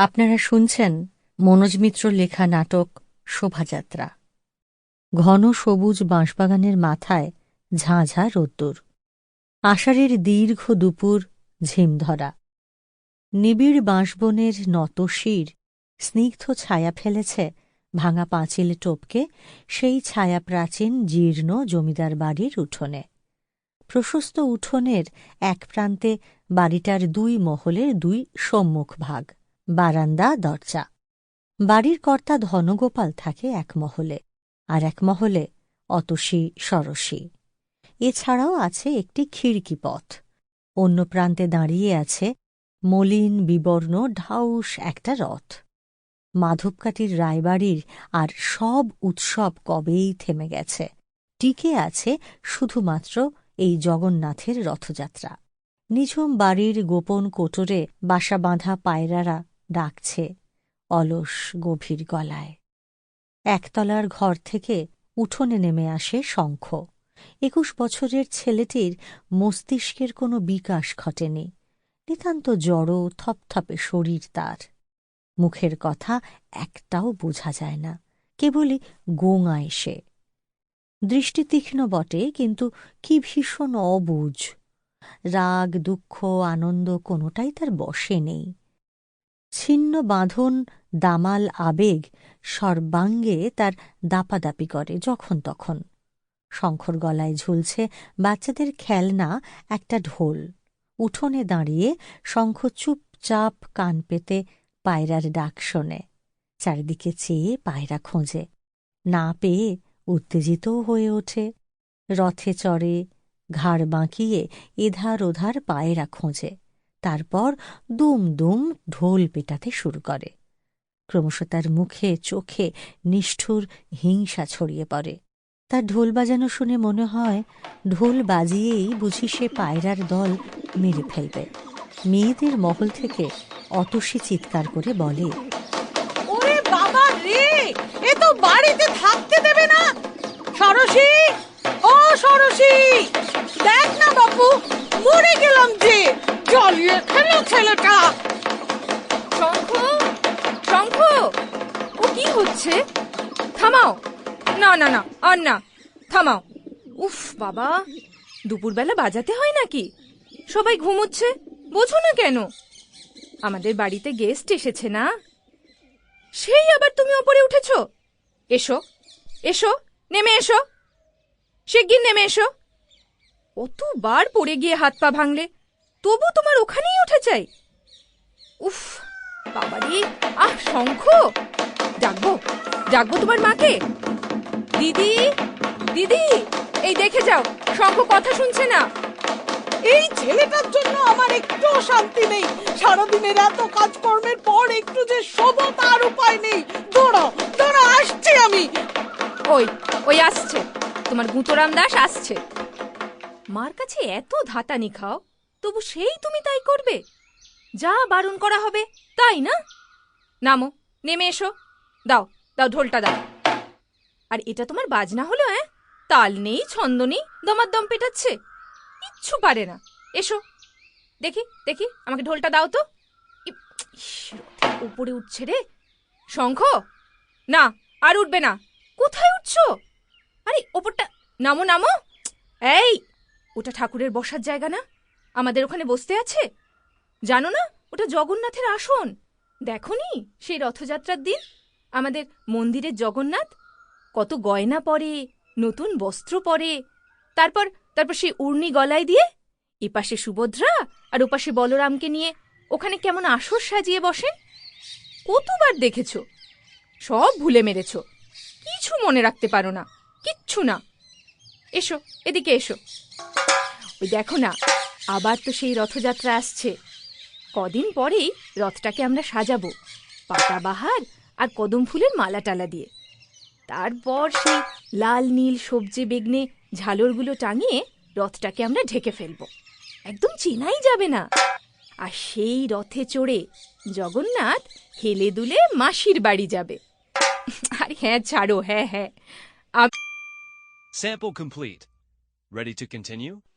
আপনারা শুনছেন মনোজ মিত্র লেখা নাটক শোভাযাত্রা। ঘন সবুজ বাঁশবাগানের মাথায় ঝাঁঝা রোদ্দুর। আষাঢ়ের দীর্ঘ দুপুর ঝিমধরা। নিবিড় বাঁশবনের নত শির স্নিগ্ধ ছায়া ফেলেছে ভাঙা পাঁচিল টপকে, সেই ছায়া প্রাচীন জীর্ণ জমিদার বাড়ির উঠোনে। প্রশস্ত উঠোনের এক প্রান্তে বাড়িটার দুই মহলের দুই সম্মুখ ভাগ। বারান্দা, দরজা। বাড়ির কর্তা ধনগোপাল থাকে এক মহলে, আর এক মহলে অতসী, সরসী। এছাড়াও আছে একটি খিড়কি পথ। অন্য প্রান্তে দাঁড়িয়ে আছে মলিন, বিবর্ণ, ঢাউস একটা রথ। মাধবকাটির রায়বাড়ির আর সব উৎসব কবেই থেমে গেছে। টিকে আছে শুধুমাত্র এই জগন্নাথের রথযাত্রা। নিঝুম বাড়ির গোপন কোটরে বাসা বাঁধা পায়রারা ডাকছে অলস গভীর গলায়। একতলার ঘর থেকে উঠোনে নেমে আসে শঙ্খ। একুশ বছরের ছেলেটির মস্তিষ্কের কোনো বিকাশ ঘটেনি। নিতান্ত জড়ো, থপথপে শরীর তার। মুখের কথা একটাও বোঝা যায় না, কেবলই গোঙা এসে। দৃষ্টি তীক্ষ্ণ বটে, কিন্তু কি ভীষণ অবুঝ। রাগ, দুঃখ, আনন্দ কোনোটাই তার বসে নেই। ছিন্ন বাঁধন দামাল আবেগ সর্বাঙ্গে তার দাপাদাপি করে যখন তখন। শঙ্খর গলায় ঝুলছে বাচ্চাদের খেলনা একটা ঢোল। উঠোনে দাঁড়িয়ে শঙ্খ চুপচাপ কান পেতে পায়রার ডাক শোনে। চারিদিকে চেয়ে পায়রা খোঁজে। না পেয়ে উত্তেজিতও হয়ে ওঠে। রথে চড়ে ঘাড় বাঁকিয়ে এধার ওধার পায়রা খোঁজে। তারপর দুম দুম ঢোল পেটাতে শুরু করে। ক্রমশ তার মুখে চোখে নিষ্ঠুর হিংসা ছড়িয়ে পড়ে। তার ঢোল বাজানো শুনে মনে হয়, ঢোল বাজিয়েই বুঝি সে পায়রার দল মেরে ফেলবে। মেয়েদের মহল থেকে অতসী চিৎকার করে বলে, ওরে বাবা রে! এ তো বাড়িতে থাকতে দেবে না! ও দেখ না বাপু, মরে গেলাম যে! জ্বালিয়ে খেলো ছেলেটা শঙ্খ শঙ্খ ও কি হচ্ছে? থামাও। না না না, আর না, থামাও। উফ, বাবা, দুপুরবেলা বাজাতে হয় নাকি? সবাই ঘুমোচ্ছে, বোঝো না কেন? আমাদের বাড়িতে গেস্ট এসেছে না? সেই আবার তুমি ওপরে উঠেছ? এসো এসো, নেমে এসো। শিগগির নেমে এসো। কতবার পড়ে গিয়ে হাত পা ভাঙলে। তবু তোমার ওখানেই উঠে চাই উফ বাবা রে আহ শঙ্খ! ডাকবো ডাকবো তোমার মাকে। দিদি দিদি এই দেখে যাও শঙ্খ কথা শুনছে না। এই ছেলেটার জন্য আমার একটু শান্তি নেই। সারাদিনের এত কাজকর্মের পর একটু যে শোভ তার উপায় নেই। দৌড়াও দৌড়া আসছি আমি। ওই ওই আসছে। তোমার গুঁতোরাম দাস আসছে। মার কাছে এত ধাতানি খাও। তবু সেই তুমি তাই করবে। যা বারণ করা হবে, তাই না? নামো, নেমে এসো। দাও দাও ঢোলটা দাও। আর এটা তোমার বাজনা হলো হ্যাঁ তাল নেই, ছন্দ নেই দমার দম পেটাচ্ছে। কিচ্ছু পারে না। এসো। দেখি দেখি, আমাকে ঢোলটা দাও তো। উপরে উঠছে রে। শঙ্খ? না, আর উঠবে না। কোথায় উঠছো? আরে, ওপরটা, নামো নামো। এই, ওটা ঠাকুরের বসার জায়গা না? আমাদের ওখানে বসতে আছে? জানো না, ওটা জগন্নাথের আসন। দেখনি সেই রথযাত্রার দিন? আমাদের মন্দিরের জগন্নাথ? কত গয়না পরে, নতুন বস্ত্র পরে, তারপর তারপর সেই উর্নি গলায় দিয়ে, এপাশে সুভদ্রা আর ওপাশে বলরামকে নিয়ে ওখানে কেমন আসর সাজিয়ে বসেন? কতবার দেখেছ? সব ভুলে মেরেছ। কিছু মনে রাখতে পারো না, কিচ্ছু না। এসো, এদিকে এসো। ওই দেখো না আবার তো সেই রথযাত্রা আসছে। কদিন পরেই রথটাকে আমরা সাজাবো পাতাবাহার আর কদম ফুলের মালা টালা দিয়ে। তারপর সেই লাল, নীল, সবজি, বেগনে ঝালরগুলো টাঙিয়ে রথটাকে আমরা ঢেকে ফেলব। একদম চেনাই যাবে না। আর সেই রথে চড়ে জগন্নাথ হেলে দুলে মাসির বাড়ি যাবে। আরে হ্যাঁ ছাড়ো হ্যাঁ হ্যাঁ। Sample complete. Ready to continue?